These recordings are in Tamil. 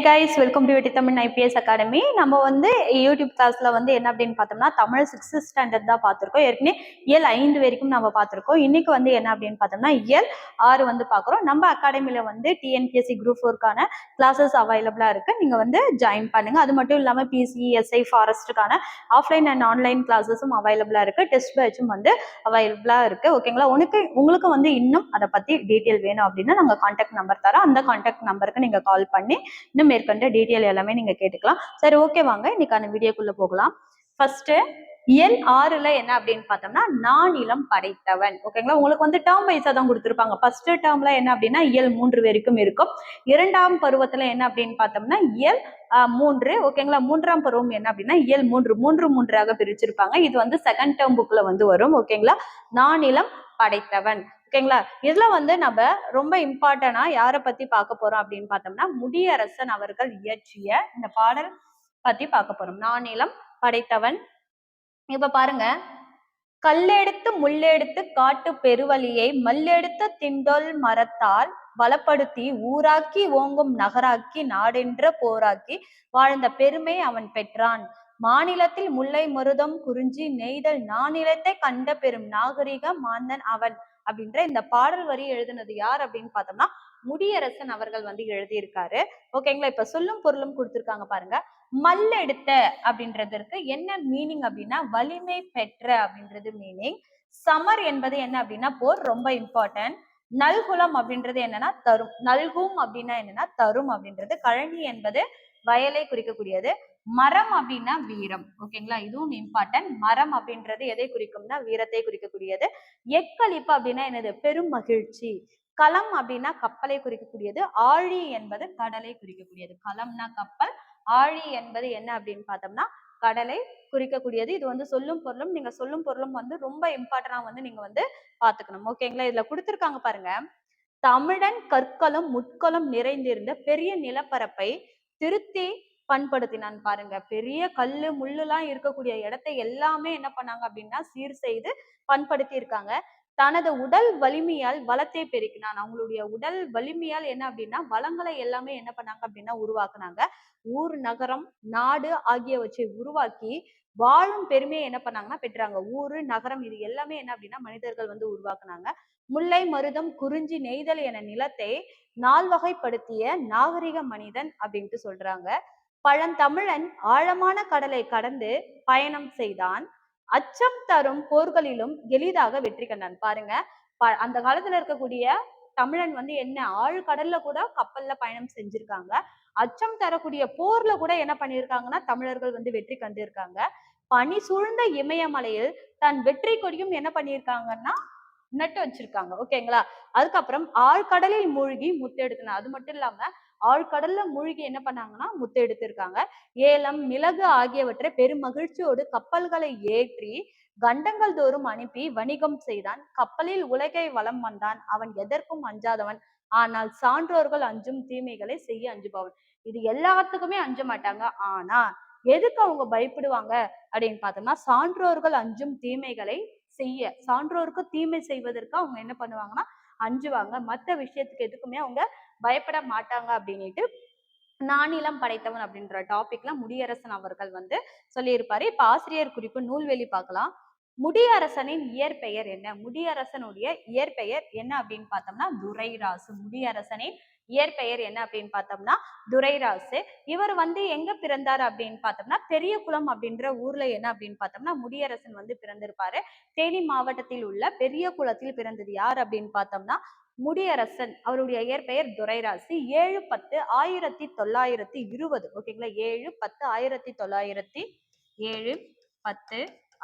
ஹை கைஸ் வெல்கம் டு வெட்டி தமிழ் ஐபிஎஸ் அகாடமி நம்ம வந்து யூடியூப் கிளாஸ்ல வந்து என்ன அப்படின்னு பார்த்தோம்னா தமிழ் சிக்ஸ்த் ஸ்டாண்டர்ட் தான் பார்த்துருக்கோம். ஏற்கனவே இயல் ஐந்து வரைக்கும் நம்ம பார்த்துருக்கோம். இன்னைக்கு வந்து என்ன அப்படின்னு பார்த்தோம்னா இயல் ஆறு வந்து பார்க்குறோம். நம்ம அகாடமியில வந்து டிஎன்பிஎஸ்சி குரூப் ஃபோர்க்கான கிளாஸஸ் அவைலபிளாக இருக்கு. நீங்க வந்து ஜாயின் பண்ணுங்க. அது மட்டும் இல்லாமல் பிசி எஸ்ஐ ஃபாரஸ்ட்டுக்கான ஆஃப்லைன் அண்ட் ஆன்லைன் கிளாஸஸும் அவைலபிளாக இருக்கு. டெஸ்ட் பேட்சும் வந்து அவைலபிளாக இருக்கு. ஓகேங்களா உனக்கு உங்களுக்கு வந்து இன்னும் அதை பத்தி டீட்டெயில் வேணும் அப்படின்னா நாங்கள் கான்டாக்ட் நம்பர் தரோம். அந்த கான்டாக்ட் நம்பருக்கு நீங்க கால் பண்ணி இன்னும் மேற்கொண்ட டீட்டெயில் எல்லாமே நீங்க கேட்டுக்கலாம். சரி ஓகே வாங்க. இன்னைக்கான வீடியோக்குள்ள போகலாம். ஃபர்ஸ்ட் எல் ஆறுல என்ன அப்படின்னு பார்த்தோம்னா நானிலம் படைத்தவன். ஓகேங்களா உங்களுக்கு வந்து டேர்ம் வைஸா தான் கொடுத்துருப்பாங்க. ஃபர்ஸ்ட் டேர்ம்ல என்ன அப்படின்னா இயல் மூன்று வரைக்கும் இருக்கும். இரண்டாம் பருவத்துல என்ன அப்படின்னு பார்த்தோம்னா இயல் மூன்று. ஓகேங்களா மூன்றாம் பருவம் என்ன அப்படின்னா இயல் மூன்று. மூன்று மூன்றாக பிரிச்சிருப்பாங்க. இது வந்து செகண்ட் டேர்ம் புக்ல வந்து வரும். ஓகேங்களா நானிலம் படைத்தவன். ஓகேங்களா? இதுல வந்து நம்ம ரொம்ப இம்பார்ட்டனா யாரை பத்தி பார்க்க போறோம் அப்படின்னு பார்த்தோம்னா முடியரசன் அவர்கள் இயற்றிய இந்த பாடல் பத்தி பார்க்க போறோம். நானிலம் படைத்தவன். இப்ப பாருங்க. கல்லெடுத்து முள்ளெடுத்து காட்டு பெருவழியை மல்லெடுத்த திண்டொல் மரத்தால் வளப்படுத்தி ஊராக்கி ஓங்கும் நகராக்கி நாடென்ற போராக்கி வாழ்ந்த பெருமை அவன் பெற்றான். மாநிலத்தில் முல்லை மருதம் குறிஞ்சி நெய்தல் நானிலத்தை கண்ட பெரும் நாகரிக மாந்தன் அவன். அப்படின்ற இந்த பாடல் வரி எழுதினது யார் அப்படின்னு பார்த்தோம்னா முடியரசன் அவர்கள் வந்து எழுதியிருக்காரு. ஓகேங்களா இப்ப சொல்லும் பொருளும் கொடுத்திருக்காங்க பாருங்க. மல்லெடுத்த அப்படின்றதற்கு என்ன மீனிங் அப்படின்னா வலிமை பெற்ற அப்படின்றது மீனிங் சமர் என்பது என்ன அப்படின்னா போர் ரொம்ப இம்பார்ட்டன்ட் நல்குலம் அப்படின்றது என்னன்னா தரும். நல்கும் அப்படின்னா என்னன்னா தரும் அப்படின்றது. கழனி என்பது வயலை குறிக்கக்கூடியது. மரம் அப்படின்னா வீரம். ஓகேங்களா? இதுவும் இம்பார்ட்டன்ட் மரம் அப்படின்றது எதை குறிக்கும்னா வீரத்தை குறிக்கக்கூடியது. எக்களிப்பு அப்படின்னா என்னது? பெரும் மகிழ்ச்சி. களம் அப்படின்னா கப்பலை குறிக்கக்கூடியது. ஆழி என்பது கடலை குறிக்கக்கூடியது. களம்னா கப்பல் ஆழி என்பது என்ன அப்படின்னு பார்த்தோம்னா கடலை குறிக்கக்கூடியது. இது வந்து சொல்லும் பொருளும் நீங்க சொல்லும் பொருளும் வந்து ரொம்ப இம்பார்ட்டன்டா வந்து நீங்க வந்து பாத்துக்கணும் ஓகேங்களா? இதுல கொடுத்துருக்காங்க பாருங்க. தமிழன் கற்களும் முட்களும் நிறைந்திருந்த பெரிய நிலப்பரப்பை திருத்தி பண்படுத்தினான் பாருங்க. பெரிய கல்லு முள்ளுலாம் இருக்கக்கூடிய இடத்தை எல்லாமே என்ன பண்ணாங்க அப்படின்னா சீர் செய்து பண்படுத்தி இருக்காங்க தனது உடல் வலிமையால் வளத்தை பெருக்கினான். அவங்களுடைய உடல் வலிமையால் என்ன அப்படின்னா வளங்களை எல்லாமே என்ன பண்ணாங்க அப்படின்னா உருவாக்குனாங்க. ஊர் நகரம் நாடு ஆகியவற்றை உருவாக்கி வாழும் பெருமையை என்ன பண்ணாங்கன்னா பெற்றாங்க. ஊரு நகரம் இது எல்லாமே என்ன அப்படின்னா மனிதர்கள் வந்து உருவாக்குனாங்க. முல்லை மருதம் குறிஞ்சி நெய்தல் என நிலத்தை நால்வகைப்படுத்திய நாகரிக மனிதன் அப்படின்ட்டு சொல்றாங்க. பழந்தமிழன் ஆழமான கடலை கடந்து பயணம் செய்தான். அச்சம் தரும் போர்களிலும் எளிதாக வெற்றி கண்டான். பாருங்க ப- அந்த காலத்துல இருக்கக்கூடிய தமிழன் வந்து என்ன ஆழ்கடல்ல கூட கப்பல்ல பயணம் செஞ்சிருக்காங்க. அச்சம் தரக்கூடிய போர்ல கூட என்ன பண்ணியிருக்காங்கன்னா தமிழர்கள் வந்து வெற்றி கண்டிருக்காங்க. பனி சூழ்ந்த இமயமலையில் தன் வெற்றி கொடியும் என்ன பண்ணியிருக்காங்கன்னா நட்டு வச்சிருக்காங்க. ஓகேங்களா? அதுக்கப்புறம் ஆழ்கடலில் மூழ்கி முத்தெடுக்கணும் அது மட்டும் இல்லாம ஆழ்கடல்ல மூழ்கி என்ன பண்ணாங்கன்னா முத்தெடுத்திருக்காங்க. ஏலம் மிளகு ஆகியவற்றை பெரும் மகிழ்ச்சியோடு கப்பல்களை ஏற்றி கண்டங்கள் தோறும் அனுப்பி வணிகம் செய்தான். கப்பலில் உலகை வலம் வந்தான். அவன் எதற்கும் அஞ்சாதவன். ஆனால் சான்றோர்கள் அஞ்சும் தீமைகளை செய்ய அஞ்சுபவன். இது எல்லாத்துக்குமே அஞ்ச மாட்டாங்க. ஆனா எதுக்கு அவங்க பயப்படுவாங்க அப்படின்னு பார்த்தோம்னா சான்றோர்கள் அஞ்சும் தீமைகளை செய்ய சான்றோருக்கு தீமை செய்வதற்கு அவங்க என்ன பண்ணுவாங்கன்னா அஞ்சுவாங்க. மற்ற விஷயத்துக்கு எதுக்குமே அவங்க பயப்பட மாட்டாங்க அப்படின்னுட்டு நானிலம் படைத்தவன் அப்படின்ற டாபிக்ல முடியரசன் அவர்கள் வந்து சொல்லியிருப்பாரு. இப்ப ஆசிரியர் குறிப்பு நூல்வெளி பார்க்கலாம். முடியரசனின் இயற்பெயர் என்ன? முடியரசனுடைய இயற்பெயர் என்ன அப்படின்னு பார்த்தோம்னா துரைராசு. முடியரசனின் இயற்பெயர் என்ன அப்படின்னு பார்த்தோம்னா துரைராசு. இவர் வந்து எங்க பிறந்தார் அப்படின்னு பார்த்தோம்னா பெரியகுளம் அப்படின்ற ஊர்ல என்ன அப்படின்னு பார்த்தோம்னா முடியரசன் வந்து பிறந்திருப்பாரு. தேனி மாவட்டத்தில் உள்ள பெரிய குளத்தில் பிறந்தது யார் அப்படின்னு பார்த்தோம்னா முடியரசன் அவருடைய இயற்பெயர் துரைராசி. ஏழு பத்து ஆயிரத்தி தொள்ளாயிரத்தி இருபது. ஓகேங்களா? ஏழு பத்து ஆயிரத்தி தொள்ளாயிரத்தி ஏழு பத்து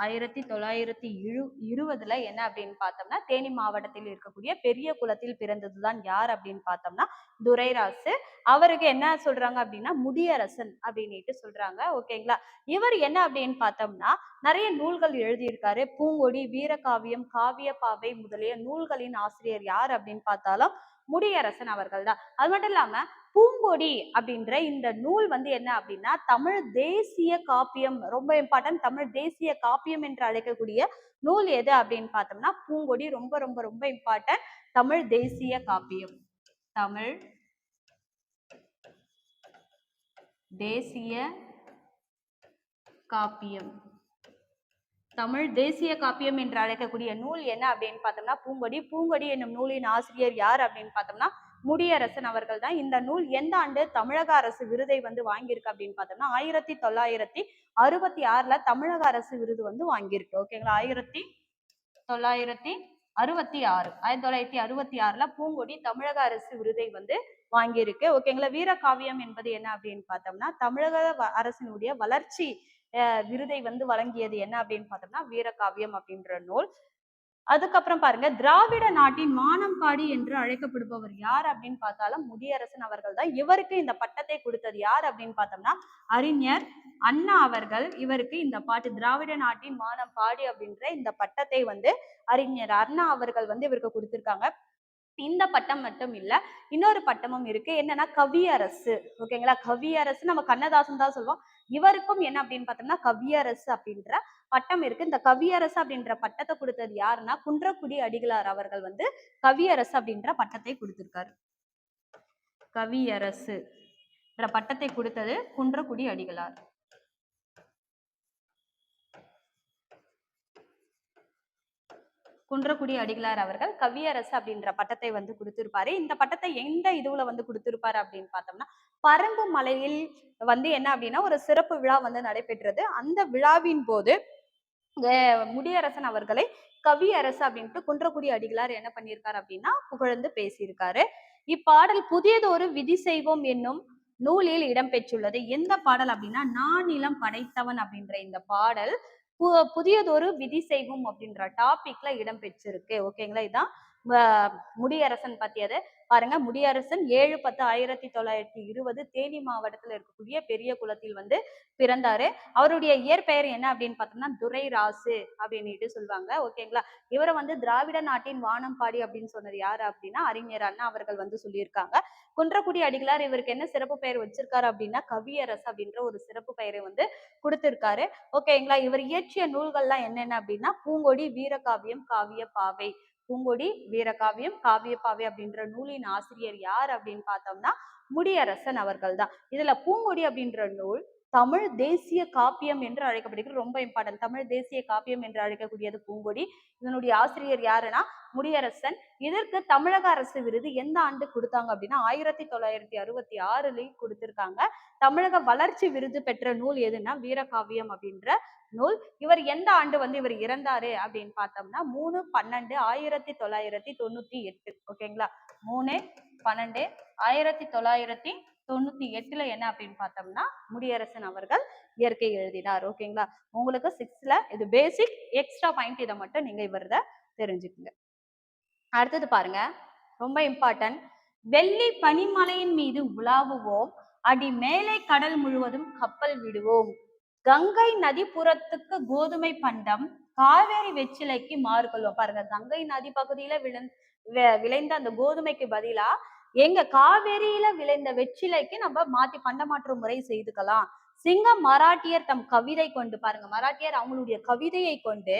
ஆயிரத்தி தொள்ளாயிரத்தி இரு இருபதுல என்ன அப்படின்னு பார்த்தோம்னா தேனி மாவட்டத்தில் இருக்கக்கூடிய பெரிய குளத்தில் பிறந்ததுதான் யார் அப்படின்னு பார்த்தோம்னா துரைராசு. அவருக்கு என்ன சொல்றாங்க அப்படின்னா முடியரசன் அப்படின்னுட்டு சொல்றாங்க. ஓகேங்களா இவர் என்ன அப்படின்னு பார்த்தோம்னா நிறைய நூல்கள் எழுதியிருக்காரு. பூங்கொடி வீரகாவியம் காவியப்பாவை முதலிய நூல்களின் ஆசிரியர் யார் அப்படின்னு பார்த்தாலும் முடியரசன் அவர்கள் தான் அது மட்டும் இல்லாம பூங்கொடி அப்படின்ற இந்த நூல் வந்து என்ன அப்படின்னா தமிழ் தேசிய காப்பியம் ரொம்ப இம்பார்ட்டன்ட் தமிழ் தேசிய காப்பியம் என்று அழைக்கக்கூடிய நூல் எது அப்படின்னு பார்த்தோம்னா பூங்கொடி ரொம்ப ரொம்ப ரொம்ப இம்பார்ட்டன்ட் தமிழ் தேசிய காப்பியம். தமிழ் தேசிய காப்பியம். தமிழ் தேசிய காப்பியம் என்று அழைக்கக்கூடிய நூல் என்ன அப்படின்னு பார்த்தோம்னா பூங்கொடி. பூங்கொடி என்னும் நூலின் ஆசிரியர் யார் அப்படின்னு பார்த்தோம்னா முடியரசன் அவர்கள் தான். இந்த நூல் எந்த ஆண்டு தமிழக அரசு விருதை வந்து வாங்கியிருக்கு அப்படின்னு பார்த்தோம்னா ஆயிரத்தி தொள்ளாயிரத்தி அறுபத்தி ஆறுல தமிழக அரசு விருது வந்து வாங்கியிருக்கு. ஓகேங்களா ஆயிரத்தி தொள்ளாயிரத்தி அறுபத்தி ஆறு ஆயிரத்தி தொள்ளாயிரத்தி அறுபத்தி ஆறுல பூங்கொடி தமிழக அரசு விருதை வந்து வாங்கியிருக்கு. ஓகேங்களா வீரகாவியம் என்பது என்ன அப்படின்னு பார்த்தோம்னா தமிழக வ- அரசினுடைய வளர்ச்சி விருதை வந்து வழங்கியது என்ன அப்படின்னு பார்த்தோம்னா வீரகாவியம் அப்படின்ற நூல். அதுக்கப்புறம் பாருங்க திராவிட நாட்டின் மானம்பாடி என்று அழைக்கப்படுபவர் யார் அப்படின்னு பார்த்தாலும் முடியரசன் அவர்கள் தான். இவருக்கு இந்த பட்டத்தை கொடுத்தது யார் அப்படின்னு பார்த்தோம்னா அறிஞர் அண்ணா அவர்கள். இவருக்கு இந்த பாட்டு திராவிட நாட்டின் மானம்பாடி அப்படின்ற இந்த பட்டத்தை வந்து அறிஞர் அண்ணா அவர்கள் வந்து இவருக்கு கொடுத்திருக்காங்க. இந்த பட்டம் மட்டும் இல்ல இன்னொரு பட்டமும் இருக்கு. என்னன்னா கவியரசு. ஓகேங்களா கவியரசு நம்ம கண்ணதாசன் தான் சொல்லுவோம். இவருக்கும் என்ன அப்படின்னு பார்த்தோம்னா கவியரசு அப்படின்ற பட்டம் இருக்கு. இந்த கவியரசு அப்படின்ற பட்டத்தை கொடுத்தது யாருன்னா குன்றக்குடி அடிகளார் அவர்கள் வந்து கவியரசு அப்படின்ற பட்டத்தை கொடுத்திருக்காரு. கவியரசு என்ற பட்டத்தை கொடுத்தது குன்றக்குடி அடிகளார். குன்றக்குடி அடிகளார் அவர்கள் கவியரசு அப்படின்ற பட்டத்தை வந்து கொடுத்திருப்பாரு. இந்த பட்டத்தை எந்த இதுவுல வந்து கொடுத்திருப்பாரு அப்படின்னு பார்த்தோம்னா பரம்பு மலையில் வந்து என்ன அப்படின்னா ஒரு சிறப்பு விழா வந்து நடைபெற்றது. அந்த விழாவின் போது முடியரசன் அவர்களை கவியரசு அப்படின்ட்டு குன்றக்குடி அடிகளார் என்ன பண்ணியிருக்காரு அப்படின்னா புகழ்ந்து பேசியிருக்காரு. இப்பாடல் புதியதொரு விதி செய்வோம் என்னும் நூலில் இடம்பெற்றுள்ளது. எந்த பாடல் அப்படின்னா நானிலம் படைத்தவன் அப்படின்ற இந்த பாடல் புதியதொரு விதி செய்வோம் அப்படின்ற டாபிக்ல இடம்பெற்றிருக்கு ஓகேங்களா இதான் முடியரசன் பத்தியது. பாருங்க முடியரசன் ஏழு பத்து ஆயிரத்தி தொள்ளாயிரத்தி இருபது தேனி மாவட்டத்தில் இருக்கக்கூடிய பெரிய குளத்தில் வந்து பிறந்தாரு. அவருடைய இயற்பெயர் என்ன அப்படின்னு பார்த்தோம்னா துரை ராசு அப்படின்னுட்டு சொல்லுவாங்க. ஓகேங்களா? இவரை வந்து திராவிட நாட்டின் வானம்பாடி அப்படின்னு சொன்னது யாரு அப்படின்னா அறிஞர் அண்ணா அவர்கள் வந்து சொல்லியிருக்காங்க. குன்றக்குடி அடிகளார் இவருக்கு என்ன சிறப்பு பெயர் வச்சிருக்காரு அப்படின்னா கவியரசு அப்படின்ற ஒரு சிறப்பு பெயரை வந்து கொடுத்திருக்காரு. ஓகேங்களா? இவர் இயற்றிய நூல்கள்லாம் என்னென்ன அப்படின்னா பூங்கொடி வீரகாவியம் காவிய பாவை பூங்கொடி வீரகாவியம் காவியப்பாவை அப்படின்ற நூலின் ஆசிரியர் யார் அப்படின்னு பார்த்தோம்னா முடியரசன் அவர்கள் தான் இதுல பூங்கொடி அப்படின்ற நூல் தமிழ் தேசிய காப்பியம் என்று அழைக்கப்படுகிறது. ரொம்ப இம்பார்ட்டன்ட் தமிழ் தேசிய காப்பியம் என்று அழைக்கக்கூடியது பூங்கொடி. இதனுடைய ஆசிரியர் யாருன்னா முடியரசன். இதற்கு தமிழக அரசு விருது எந்த ஆண்டு கொடுத்தாங்க அப்படின்னா ஆயிரத்தி தொள்ளாயிரத்தி அறுபத்தி ஆறுலயும் கொடுத்திருக்காங்க. தமிழக வளர்ச்சி விருது பெற்ற நூல் எதுன்னா வீரகாவியம் அப்படின்ற நூல். இவர் எந்த ஆண்டு வந்து இவர் இறந்தாரு அப்படின்னு பார்த்தோம்னா மூணு பன்னெண்டு ஆயிரத்தி தொள்ளாயிரத்தி தொண்ணூத்தி எட்டு. ஓகேங்களா மூணு பன்னெண்டு ஆயிரத்தி தொள்ளாயிரத்தி தொண்ணூத்தி எட்டுல என்ன அப்படின்னு பார்த்தோம்னா முடியரசன் அவர்கள் இயற்கை எழுதினார். ஓகேங்களா உங்களுக்கு சிக்ஸ்த்ல இது பேசிக் எக்ஸ்ட்ரா பாயிண்ட் இதை மட்டும் நீங்க இவரத தெரிஞ்சுக்குங்க. அடுத்தது பாருங்க. ரொம்ப இம்பார்ட்டன்ட் வெள்ளி பனிமலையின் மீது உலாவுவோம். அடி மேலே கடல் முழுவதும் கப்பல் விடுவோம். கங்கை நதிப்புறத்துக்கு கோதுமை பண்டம் காவேரி வெற்றிலைக்கு மாறுகொள்வோம் பாருங்க கங்கை நதி பகுதியில விழுந் வி- விளைந்த அந்த கோதுமைக்கு பதிலா எங்க காவேரியில விளைந்த வெற்றிலைக்கு நம்ம மாத்தி பண்டமாற்று முறை செய்துக்கலாம். சிங்க மராட்டியர் தம் கவிதை கொண்டு பாருங்க மராட்டியர் அவங்களுடைய கவிதையை கொண்டு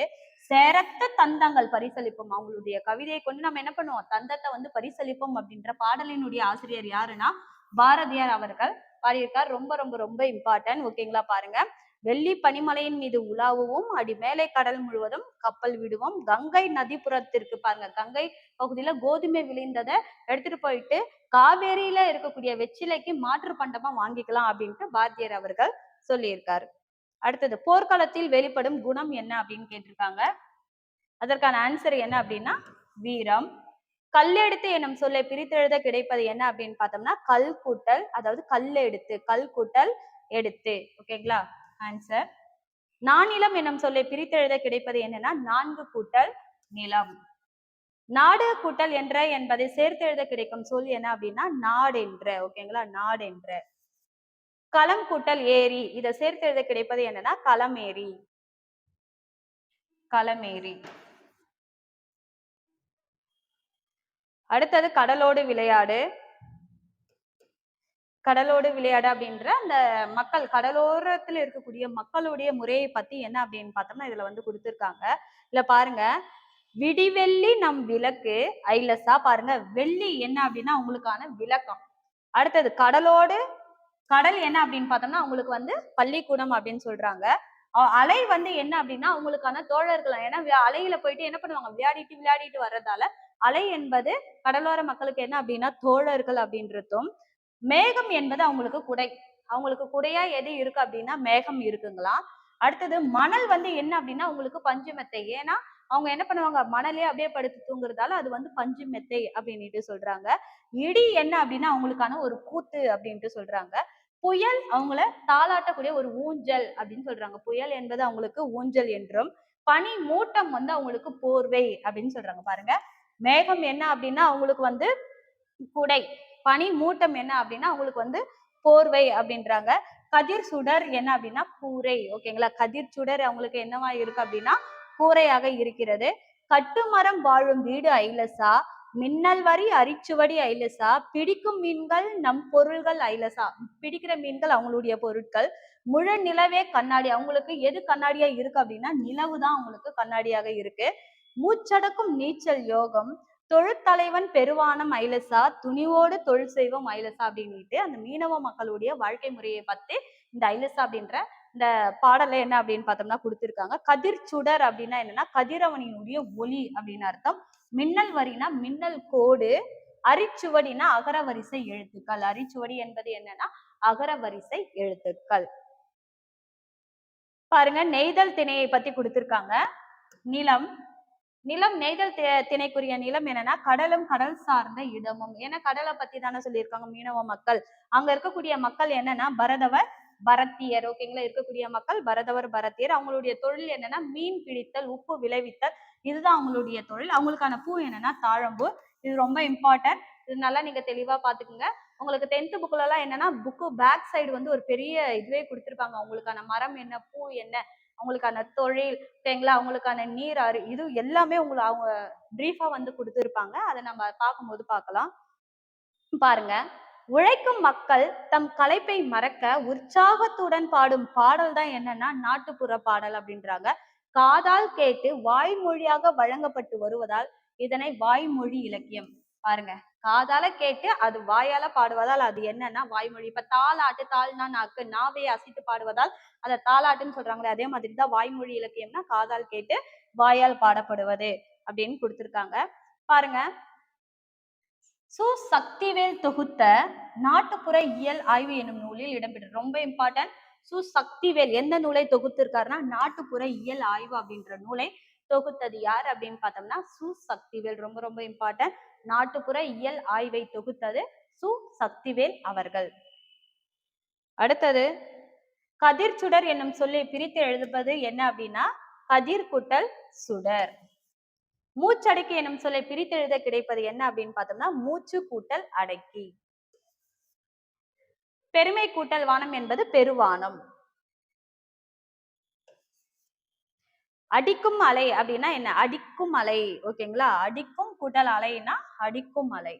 சேரத்த தந்தங்கள் பரிசளிப்போம். அவங்களுடைய கவிதையை கொண்டு நம்ம என்ன பண்ணுவோம்? தந்தத்தை வந்து பரிசளிப்போம் அப்படின்ற பாடலினுடைய ஆசிரியர் யாருன்னா பாரதியார் அவர்கள். பாடியிருக்கார். ரொம்ப ரொம்ப ரொம்ப இம்பார்ட்டன்ட் ஓகேங்களா? பாருங்க. வெள்ளி பனிமலையின் மீது உலாவுவோம். அடி மேலே கடல் முழுவதும் கப்பல் விடுவோம். கங்கை நதிப்புறத்திற்கு பாருங்க. கங்கை பகுதியில கோதுமை விளைந்ததை எடுத்துட்டு போயிட்டு காவேரியில இருக்கக்கூடிய வெற்றிலைக்கு மாற்று பண்டமா வாங்கிக்கலாம் அப்படின்ட்டு பாரதியர் அவர்கள் சொல்லியிருக்காரு. அடுத்தது போர்க்களத்தில் வெளிப்படும் குணம் என்ன அப்படின்னு கேட்டிருக்காங்க. அதற்கான ஆன்சர் என்ன அப்படின்னா வீரம். கல்லெடுத்து எனும் சொல்லை பிரித்தெழுத கிடைப்பது என்ன அப்படின்னு பார்த்தோம்னா கல் கூட்டல் அதாவது கல் எடுத்து கல் கூட்டல் எடுத்து. ஓகேங்களா? ஆன்சர் நானிலம் என்னும் சொல்லை பிரித்தெழுத கிடைப்பது என்னன்னா நான்கு கூட்டல் நிலம். நாடு கூட்டல் என்ற என்பதை சேர்த்து எழுத கிடைக்கும் சொல் என்ன அப்படின்னா நாடென்ற ஓகேங்களா? நாடென்ற. களம் கூட்டல் ஏரி இதை சேர்த்து எழுத கிடைப்பது என்னன்னா களமேரி களமேரி அடுத்தது கடலோடு விளையாடு. கடலோடு விளையாடு அப்படின்ற அந்த மக்கள் கடலோரத்தில் இருக்கக்கூடிய மக்களுடைய முறையை பத்தி என்ன அப்படின்னு பார்த்தோம்னா இதுல வந்து கொடுத்துருக்காங்க. இல்ல பாருங்க விடிவெள்ளி நம் விளக்கு ஐலஸா பாருங்க வெள்ளி என்ன அப்படின்னா உங்களுக்கான விளக்கம். அடுத்தது கடலோடு கடல் என்ன அப்படின்னு பார்த்தோம்னா அவங்களுக்கு வந்து பள்ளிக்கூடம் அப்படின்னு சொல்றாங்க. அலை வந்து என்ன அப்படின்னா அவங்களுக்கான தோழர்கள் ஏன்னா அலையில போயிட்டு என்ன பண்ணுவாங்க விளையாடிட்டு விளையாடிட்டு வர்றதால அலை என்பது கடலோர மக்களுக்கு என்ன அப்படின்னா தோழர்கள் அப்படின்றதும் மேகம் என்பது அவங்களுக்கு குடை. அவங்களுக்கு குடையா எது இருக்கு அப்படின்னா மேகம் இருக்குங்களா? அடுத்தது மணல் வந்து என்ன அப்படின்னா உங்களுக்கு பஞ்சு மெத்தை. ஏன்னா அவங்க என்ன பண்ணுவாங்க? மணலே அப்படியே படுத்து தூங்குறதால அது வந்து பஞ்சு மெத்தை அப்படின்ட்டு சொல்றாங்க. இடி என்ன அப்படின்னா அவங்களுக்கான ஒரு கூத்து அப்படின்ட்டு சொல்றாங்க. புயல் அவங்கள தாளாட்டக்கூடிய ஒரு ஊஞ்சல் அப்படின்னு சொல்றாங்க. புயல் என்பது அவங்களுக்கு ஊஞ்சல் என்றும் பனி மூட்டம் வந்து அவங்களுக்கு போர்வை அப்படின்னு சொல்றாங்க. பாருங்க. மேகம் என்ன அப்படின்னா அவங்களுக்கு வந்து குடை. பனி மூட்டம் என்ன அப்படின்னா அவங்களுக்கு வந்து போர்வை அப்படின்றாங்க. கதிர் சுடர் என்ன அப்படின்னா கூரை ஓகேங்களா? கதிர் சுடர் அவங்களுக்கு என்னவா இருக்கு அப்படின்னா கூரையாக இருக்கிறது. கட்டுமரம் வாழும் வீடு ஐலசா மின்னல் வரி அரிச்சுவடி ஐலசா பிடிக்கும் மீன்கள் நம் பொருள்கள் ஐலசா. பிடிக்கிற மீன்கள் அவங்களுடைய பொருட்கள். முழு நிலவே கண்ணாடி அவங்களுக்கு எது கண்ணாடியா இருக்கு அப்படின்னா நிலவு தான் அவங்களுக்கு கண்ணாடியாக இருக்கு. மூச்சடக்கும் நீச்சல் யோகம் தொழிற்தலைவன் பெருவானம் ஐலசா துணிவோடு தொழில் செய்வோம் ஐலசா அப்படின்ட்டு அந்த மீனவ மக்களுடைய வாழ்க்கை முறையை பத்தி இந்த ஐலசா அப்படின்ற இந்த பாடல என்ன அப்படின்னு பார்த்தோம்னா கொடுத்துருக்காங்க. கதிர் சுடர் அப்படின்னா என்னன்னா கதிரவனினுடைய ஒளி அப்படின்னு அர்த்தம். மின்னல் வரினா மின்னல் கோடு அரிச்சுவடினா அகரவரிசை எழுத்துக்கள். அரிச்சுவடி என்பது என்னன்னா அகரவரிசை எழுத்துக்கள். பாருங்க நெய்தல் திணையை பத்தி கொடுத்திருக்காங்க. நிலம் நிலம் நெய்தல் திணைக்குரிய நிலம் என்னன்னா கடலும் கடல் சார்ந்த இடமும். ஏன்னா கடலை பத்தி தானே சொல்லியிருக்காங்க மீனவ மக்கள். அங்க இருக்கக்கூடிய மக்கள் என்னன்னா பரதவர் பரத்தியர். ஓகேங்களா இருக்கக்கூடிய மக்கள் பரதவர் பரத்தியர். அவங்களுடைய தொழில் என்னன்னா மீன் பிடித்தல் உப்பு விளைவித்தல். இதுதான் அவங்களுடைய தொழில். அவங்களுக்கான பூ என்னன்னா தாழம்பூ. இது ரொம்ப இம்பார்ட்டன்ட் இது நல்லா நீங்க தெளிவா பாத்துக்கோங்க. உங்களுக்கு டென்த் புக்ல எல்லாம் என்னன்னா புக்கு பேக் சைடு வந்து ஒரு பெரிய இதுவே கொடுத்துருப்பாங்க. அவங்களுக்கான மரம் என்ன பூ என்ன அவங்களுக்கான தொழில் ஓகேங்களா அவங்களுக்கான நீர் அரு இது எல்லாமே உங்களை அவங்க பிரீஃபா வந்து கொடுத்துருப்பாங்க. அதை நம்ம பார்க்கும்போது பார்க்கலாம். பாருங்க. உழைக்கும் மக்கள் தம் களைப்பை மறக்க உற்சாகத்துடன் பாடும் பாடல் தான் என்னன்னா நாட்டுப்புற பாடல் அப்படின்றாங்க. காதால் கேட்டு வாய்மொழியாக வழங்கப்பட்டு வருவதால் இதனை வாய்மொழி இலக்கியம். பாருங்க. காதால கேட்டு அது வாயால பாடுவதால் அது என்னன்னா வாய்மொழி. இப்ப தாளாட்டு தாழ்னா நாக்கு நாவை அசைத்து பாடுவதால் அதை தாளாட்டுன்னு சொல்றாங்களே அதே மாதிரி தான் வாய்மொழி இலக்கியம்னா காதால் கேட்டு வாயால் பாடப்படுவது அப்படின்னு கொடுத்திருக்காங்க. பாருங்க. சு சக்திவேல் தொகுத்த நாட்டுப்புற இயல் ஆய்வு எனும் நூலில் இடம்பெற்று ரொம்ப இம்பார்ட்டன்ட் சு சக்திவேல் எந்த நூலை தொகுத்திருக்காருன்னா நாட்டுப்புற இயல் ஆய்வு அப்படின்ற நூலை தொகுத்தது யார் அப்படின்னு பார்த்தோம்னா சு சக்திவேல். ரொம்ப ரொம்ப இம்பார்ட்டன்ட் நாட்டுப்புற இயல் ஆய்வை தொகுத்தது சு. சக்திவேல் அவர்கள். அடுத்தது கதிர் சுடர் என்னும் சொல்லை பிரித்து எழுதுவது என்ன அப்படின்னா கதிர் குட்டல் சுடர். மூச்சடக்கி எனும் சொல்லை பிரித்து எழுத கிடைப்பது என்ன அப்படின்னு பார்த்தோம்னா மூச்சு கூட்டல் அடக்கி. பெருமை கூட்டல் வானம் என்பது பெருவானம். அடிக்கும் அலை அப்படின்னா என்ன? அடிக்கும் அலை. ஓகேங்களா அடிக்கும் குடல் அலைன்னா அடிக்கும் அலை.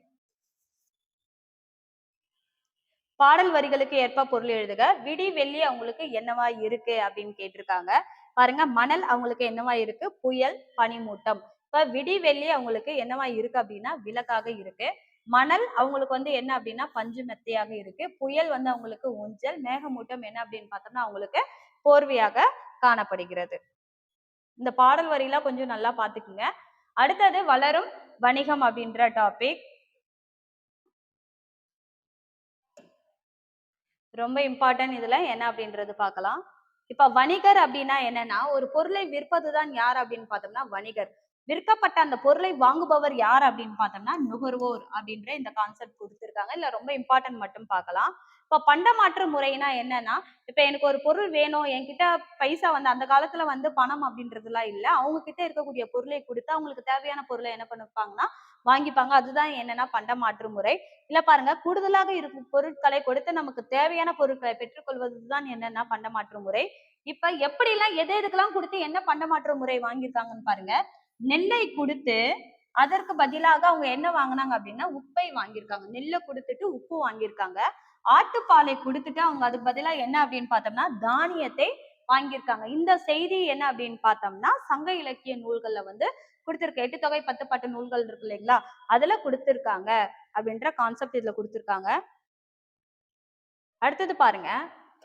பாடல் வரிகளுக்கு ஏற்ப பொருள் எழுதுக. விடி வெள்ளி அவங்களுக்கு என்னவா இருக்கு அப்படின்னு கேட்டிருக்காங்க. பாருங்க மணல் அவங்களுக்கு என்னவா இருக்கு? புயல் பனிமூட்டம். இப்ப விடி வெள்ளி அவங்களுக்கு என்னவா இருக்கு அப்படின்னா விளக்காக இருக்கு. மணல் அவங்களுக்கு வந்து என்ன அப்படின்னா பஞ்சு மெத்தையாக இருக்கு. புயல் வந்து அவங்களுக்கு ஊஞ்சல் மேகமூட்டம் என்ன அப்படின்னு பார்த்தோம்னா அவங்களுக்கு போர்வையாக காணப்படுகிறது. இந்த பாடல் வரியெல்லாம் கொஞ்சம் நல்லா பார்த்துக்குங்க அடுத்தது வளரும் வணிகம் அப்படின்ற டாபிக் ரொம்ப இம்பார்ட்டன்ட் இதுல. என்ன அப்படின்றது பார்க்கலாம் இப்ப வணிகர் அப்படின்னா என்னன்னா ஒரு பொருளை விற்பதுதான் யார் அப்படின்னு பார்த்தோம்னா வணிகர். விற்கப்பட்ட அந்த பொருளை வாங்குபவர் யார் அப்படின்னு பார்த்தோம்னா நுகர்வோர் அப்படின்ற இந்த கான்செப்ட் கொடுத்துருக்காங்க. இல்ல ரொம்ப இம்பார்ட்டன்ட் மட்டும் பார்க்கலாம். இப்ப பண்டமாற்று முறைனா என்னன்னா இப்ப எனக்கு ஒரு பொருள் வேணும் என்கிட்ட பைசா வந்து அந்த காலத்துல வந்து பணம் அப்படின்றதுலாம் இல்ல. அவங்க கிட்ட இருக்கக்கூடிய பொருளை கொடுத்து அவங்களுக்கு தேவையான பொருளை என்ன பண்ணிருப்பாங்கன்னா வாங்கிப்பாங்க. அதுதான் என்னன்னா பண்டமாற்று முறை. இல்ல பாருங்க கூடுதலாக இருக்கும் பொருட்களை கொடுத்து நமக்கு தேவையான பொருட்களை பெற்றுக்கொள்வதுதான் என்னன்னா பண்டமாற்று முறை. இப்ப எப்படி எல்லாம் எது எதுக்கெல்லாம் கொடுத்து என்ன பண்டமாற்று முறை வாங்கியிருக்காங்கன்னு பாருங்க. நெல்லை கொடுத்து அதற்கு பதிலாக அவங்க என்ன வாங்கினாங்க அப்படின்னா உப்பை வாங்கியிருக்காங்க. நெல்லை கொடுத்துட்டு உப்பு வாங்கியிருக்காங்க. ஆட்டுப்பாலை கொடுத்துட்டு அவங்க அதுக்கு பதிலாக என்ன அப்படின்னு பார்த்தோம்னா தானியத்தை வாங்கியிருக்காங்க. இந்த செய்தி என்ன அப்படின்னு பார்த்தோம்னா சங்க இலக்கிய நூல்கள்ல வந்து கொடுத்திருக்க எட்டு தொகை பத்து பாட்டு நூல்கள் இருக்கு இல்லைங்களா? அதுல கொடுத்திருக்காங்க அப்படின்ற கான்செப்ட் இதுல கொடுத்திருக்காங்க. அடுத்தது பாருங்க.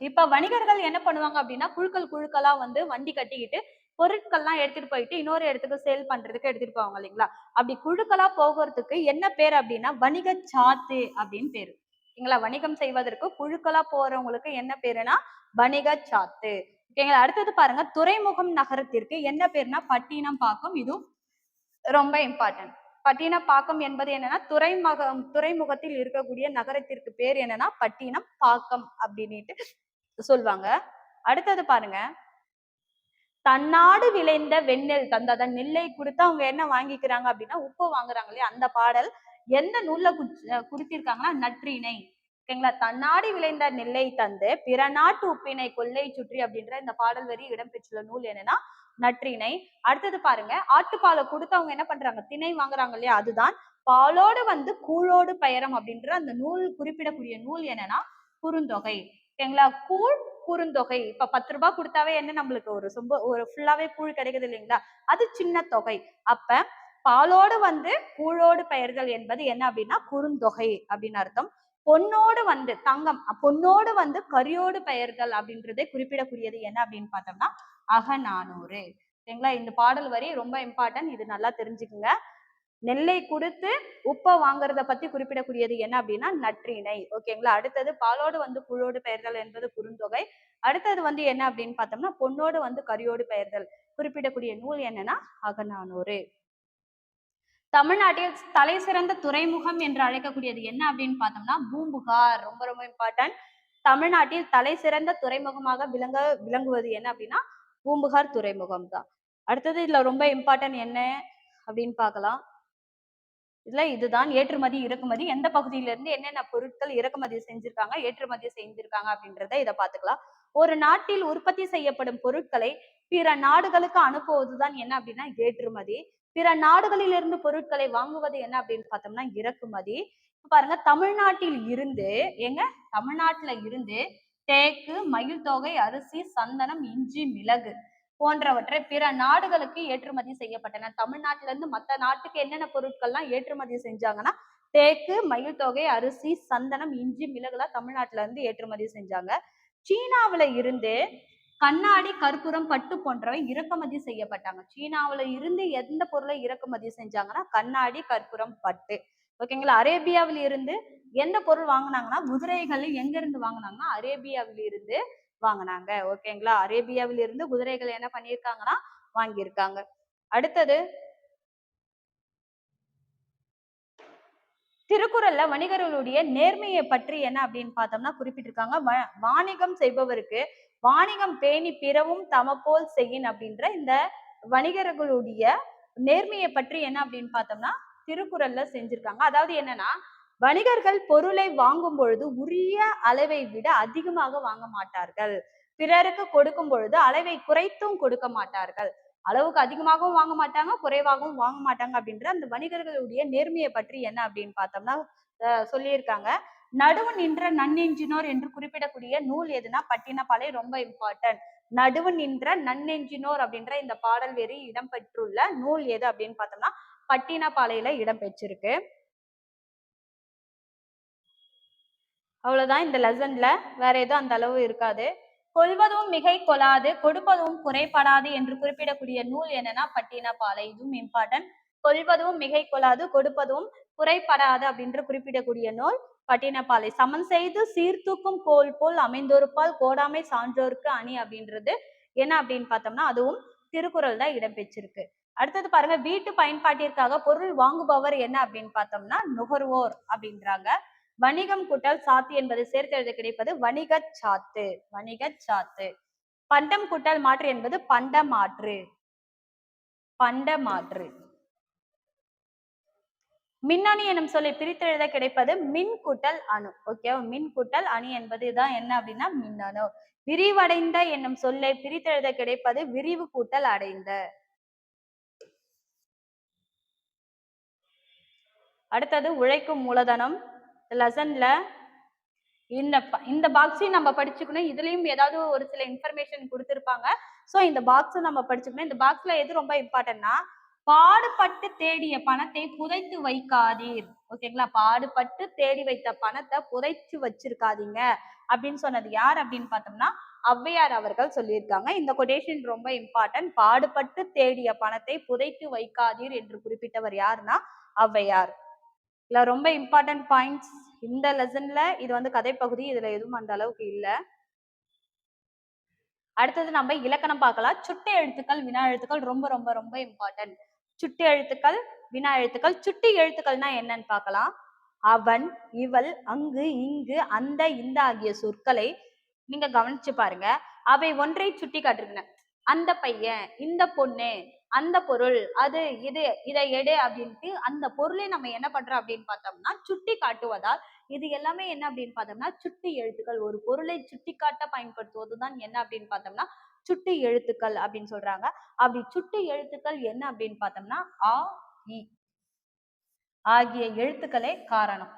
இப்ப வணிகர்கள் என்ன பண்ணுவாங்க அப்படின்னா குழுக்கள் குழுக்களா வந்து வண்டி கட்டிக்கிட்டு பொருட்கள்லாம் எடுத்துட்டு போயிட்டு இன்னொரு இடத்துக்கு சேல் பண்றதுக்கு எடுத்துட்டு போவாங்க இல்லைங்களா? அப்படி குழுக்களா போகிறதுக்கு என்ன பேர் அப்படின்னா வணிக சாத்து அப்படின்னு பேரு. ஓகேங்களா வணிகம் செய்வதற்கு குழுக்களா போறவங்களுக்கு என்ன பேருனா வணிக சாத்து. ஓகேங்களா அடுத்தது பாருங்க துறைமுகம் நகரத்திற்கு என்ன பேருனா பட்டினப்பாக்கம் இதுவும் ரொம்ப இம்பார்ட்டன்ட் பட்டினப்பாக்கம் என்பது என்னன்னா துறைமுகம் துறைமுகத்தில் இருக்கக்கூடிய நகரத்திற்கு பேர் என்னன்னா பட்டினம் பாக்கம் அப்படின்னுட்டு சொல்லுவாங்க அடுத்தது பாருங்க தன்னாடு விளைந்த வெண்ணெல் தந்த நெல்லை கொடுத்து அவங்க என்ன வாங்கிக்கிறாங்க அப்படின்னா உப்பு வாங்குறாங்க இல்லையா அந்த பாடல். எந்த நூல்ல குறி- குறித்திருக்காங்கன்னா நற்றிணை. ஓகேங்களா? தன்னாடி விளைந்த நெல்லை தந்து பிற நாட்டு உப்பினை கொள்ளை சுற்றி அப்படின்ற இந்த பாடல் வரி இடம்பெற்றுள்ள நூல் என்னன்னா நற்றிணை. அடுத்தது பாருங்க ஆட்டுப்பாலை கொடுத்து அவங்க என்ன பண்றாங்க திணை வாங்குறாங்க இல்லையா அதுதான் பாலோடு வந்து கூழோடு பயரம் அப்படின்ற அந்த நூல் குறிப்பிடக்கூடிய நூல் என்னன்னா குறுந்தொகை. ஓகேங்களா? கூழ் குறுந்தொகை. இப்ப பத்து ரூபாய் கொடுத்தாவே என்ன நம்மளுக்கு ஒரு சொம்ப ஒரு ஃபுல்லாவே கூழ் கிடைக்குது இல்லைங்களா? அது சின்ன தொகை. அப்ப பாலோடு வந்து கூழோடு பெயர்கள் என்பது என்ன அப்படின்னா குறுந்தொகை அப்படின்னு அர்த்தம். பொன்னோடு வந்து தங்கம் பொன்னோடு வந்து கரியோடு பெயர்கள் அப்படின்றதே குறிப்பிடக்கூடியது என்ன அப்படின்னு பார்த்தோம்னா அகநானூறு. சரிங்களா? இந்த பாடல் வரி ரொம்ப இம்பார்ட்டன்ட் இது நல்லா தெரிஞ்சுக்குங்க. நெல்லை கொடுத்து உப்பை வாங்குறத பத்தி குறிப்பிடக்கூடியது என்ன அப்படின்னா நற்றிணை. ஓகேங்களா? அடுத்தது பாலோடு வந்து புழோடு பெயர்தல் என்பது குறுந்தொகை. அடுத்தது வந்து என்ன அப்படின்னு பார்த்தோம்னா பொன்னோடு வந்து கரியோடு பெயர்தல். குறிப்பிடக்கூடிய நூல் என்னன்னா அகநானூறு. தமிழ்நாட்டில் தலை சிறந்த துறைமுகம் என்று அழைக்கக்கூடியது என்ன அப்படின்னு பார்த்தோம்னா பூம்புகார். ரொம்ப ரொம்ப இம்பார்ட்டன்ட் தமிழ்நாட்டில் தலை சிறந்த துறைமுகமாக விளங்க விளங்குவது என்ன அப்படின்னா பூம்புகார் துறைமுகம் தான் அடுத்தது இதுல ரொம்ப இம்பார்ட்டன்ட் என்ன அப்படின்னு பார்க்கலாம். இதுல இதுதான் ஏற்றுமதி இறக்குமதி. எந்த பகுதியில இருந்து என்னென்ன பொருட்கள் இறக்குமதி செஞ்சிருக்காங்க ஏற்றுமதி செஞ்சிருக்காங்க அப்படின்றத இதை பார்த்துக்கலாம். ஒரு நாட்டில் உற்பத்தி செய்யப்படும் பொருட்களை பிற நாடுகளுக்கு அனுப்புவதுதான் என்ன அப்படின்னா ஏற்றுமதி. பிற நாடுகளிலிருந்து பொருட்களை வாங்குவது என்ன அப்படின்னு பார்த்தோம்னா இறக்குமதி. பாருங்க தமிழ்நாட்டில் இருந்து எங்க தமிழ்நாட்டுல இருந்து தேக்கு மயில் தொகை அரிசி சந்தனம் இஞ்சி மிளகு போன்றவற்றை பிற நாடுகளுக்கு ஏற்றுமதி செய்யப்பட்டன. தமிழ்நாட்டில இருந்து மற்ற நாட்டுக்கு என்னென்ன பொருட்கள்லாம் ஏற்றுமதி செஞ்சாங்கன்னா தேக்கு மயில் தொகை அரிசி சந்தனம் இஞ்சி மிளகுலாம் தமிழ்நாட்டுல இருந்து ஏற்றுமதி செஞ்சாங்க. சீனாவில இருந்து கண்ணாடி கற்பூரம் பட்டு போன்றவை இறக்குமதி செய்யப்பட்டாங்க. சீனாவில இருந்து எந்த பொருளை இறக்குமதி செஞ்சாங்கன்னா கண்ணாடி கற்பூரம் பட்டு. ஓகேங்களா? அரேபியாவில் இருந்து எந்த பொருள் வாங்கினாங்கன்னா குதிரைகள் எங்க இருந்து வாங்கினாங்கன்னா அரேபியாவில் இருந்து வாங்கினாங்க. ஓகேங்களா அரேபியாவில் இருந்து குதிரைகள் என்ன பண்ணியிருக்காங்கன்னா வாங்கியிருக்காங்க. அடுத்தது திருக்குறள்ல வணிகர்களுடைய நேர்மையை பற்றி என்ன அப்படின்னு பார்த்தோம்னா குறிப்பிட்டிருக்காங்க. வாணிகம் செய்பவருக்கு வாணிகம் பேணி பிறவும் தமப்போல் செய்யின் அப்படின்ற இந்த வணிகர்களுடைய நேர்மையை பற்றி என்ன அப்படின்னு பார்த்தோம்னா திருக்குறள்ல செஞ்சிருக்காங்க. அதாவது என்னன்னா வணிகர்கள் பொருளை வாங்கும் பொழுது உரிய அளவை விட அதிகமாக வாங்க மாட்டார்கள். பிறருக்கு கொடுக்கும் பொழுது அளவை குறைத்தும் கொடுக்க மாட்டார்கள். அளவுக்கு அதிகமாகவும் வாங்க மாட்டாங்க குறைவாகவும் வாங்க மாட்டாங்க அப்படின்ற அந்த வணிகர்களுடைய நேர்மையை பற்றி என்ன அப்படின்னு பார்த்தோம்னா சொல்லியிருக்காங்க. நடுவு நின்ற நன்னெஞ்சினோர் என்று குறிப்பிடக்கூடிய நூல் எதுனா பட்டினப்பாலை ரொம்ப இம்பார்ட்டன்ட் நடுவு நின்ற நன்னெஞ்சினோர் அப்படின்ற இந்த பாடல் வெறி இடம்பெற்றுள்ள நூல் எது அப்படின்னு பார்த்தோம்னா பட்டினப்பாலையில இடம்பெற்றிருக்கு அவ்வளவுதான் இந்த லெசன்ல. வேற எதுவும் அந்த அளவு இருக்காது. கொள்வதும் மிகை கொள்ளாது கொடுப்பதும் குறைபடாது என்று குறிப்பிடக்கூடிய நூல் என்னன்னா பட்டினப்பாலை. இதுவும் இம்பார்ட்டன்ட் கொள்வதும் மிகை கொள்ளாது கொடுப்பதும் குறைபடாது அப்படின்று குறிப்பிடக்கூடிய நூல் பட்டினப்பாலை. சமன் செய்து சீர்தூக்கும் கோல் போல் அமைந்தொருப்பால் கோடாமை சான்றோருக்கு அணி அப்படின்றது என்ன அப்படின்னு பார்த்தோம்னா அதுவும் திருக்குறள் தான் இடம்பெற்றிருக்கு. அடுத்தது பாருங்க வீட்டு பயன்பாட்டிற்காக பொருள் வாங்குபவர் என்ன அப்படின்னு பார்த்தோம்னா நுகர்வோர் அப்படின்றாங்க. வணிகம் கூட்டல் சாத்து என்பது சேர்த்து எழுத கிடைப்பது வணிகச் சாத்து வணிக சாத்து. பண்டம் கூட்டல் மாற்று என்பது பண்ட மாற்று பண்ட மாற்று மின்னணு எனும் சொல்லை பிரித்து எழுத கிடைப்பது மின் கூட்டல் அணு. ஓகே மின் கூட்டல் அணு என்பதுதான் என்ன அப்படின்னா மின்னணு. விரிவடைந்த என்னும் சொல்லை பிரித்தெழுத கிடைப்பது விரிவு கூட்டல் அடைந்த. அடுத்தது உழைக்கும் மூலதனம். லெசன்ல இந்த ப- இந்த பாக்ஸையும் நம்ம படிச்சுக்கணும். இதுலயும் ஏதாவது ஒரு சில இன்ஃபர்மேஷன் கொடுத்துருப்பாங்க. ஸோ இந்த பாக்ஸை நம்ம படிச்சுக்கணும். இந்த பாக்ஸ்ல எது ரொம்ப இம்பார்ட்டன்ட்னா பாடுபட்டு தேடிய பணத்தை புதைத்து வைக்காதீர். ஓகேங்களா பாடுபட்டு தேடி வைத்த பணத்தை புதைச்சு வச்சிருக்காதீங்க. அப்படின்னு சொன்னது யார் அப்படின்னு பார்த்தோம்னா ஔவையார் அவர்கள் சொல்லியிருக்காங்க. இந்த கொட்டேஷன் ரொம்ப இம்பார்ட்டன்ட் பாடுபட்டு தேடிய பணத்தை புதைத்து வைக்காதீர் என்று குறிப்பிட்டவர் யாருன்னா ஔவையார். இல்ல ரொம்ப இம்பார்ட்டன்ட் பாயிண்ட்ஸ் இந்த லெசன்ல இது வந்து கதைப்பகுதி இதுல எதுவும் அந்த அளவுக்கு இல்ல. அடுத்தது நம்ம இலக்கணம் பார்க்கலாம். சுட்டி எழுத்துக்கள் வினா எழுத்துக்கள் ரொம்ப ரொம்ப ரொம்ப இம்பார்ட்டன்ட் சுட்டி எழுத்துக்கள் வினா எழுத்துக்கள் சுட்டி எழுத்துக்கள்னா என்னன்னு பார்க்கலாம். அவன் இவள் அங்கு இங்கு அந்த இந்த ஆகிய சொற்களை நீங்க கவனிச்சு பாருங்க. அவை ஒன்றை சுட்டி காட்டுகின்றன அந்த பையன் இந்த பொண்ணு அந்த பொருள் அது இது இதை எடு அப்படின்ட்டு அந்த பொருளை நம்ம என்ன பண்றோம் அப்படின்னு பார்த்தோம்னா சுட்டி காட்டுவதால் இது எல்லாமே என்ன அப்படின்னு பார்த்தோம்னா சுட்டி எழுத்துக்கள். ஒரு பொருளை சுட்டி காட்ட பயன்படுத்துவது தான் என்ன அப்படின்னு பார்த்தோம்னா சுட்டி எழுத்துக்கள் அப்படின்னு சொல்றாங்க. அப்படி சுட்டி எழுத்துக்கள் என்ன அப்படின்னு பார்த்தோம்னா ஆ இ ஆகிய எழுத்துக்களே காரணம்.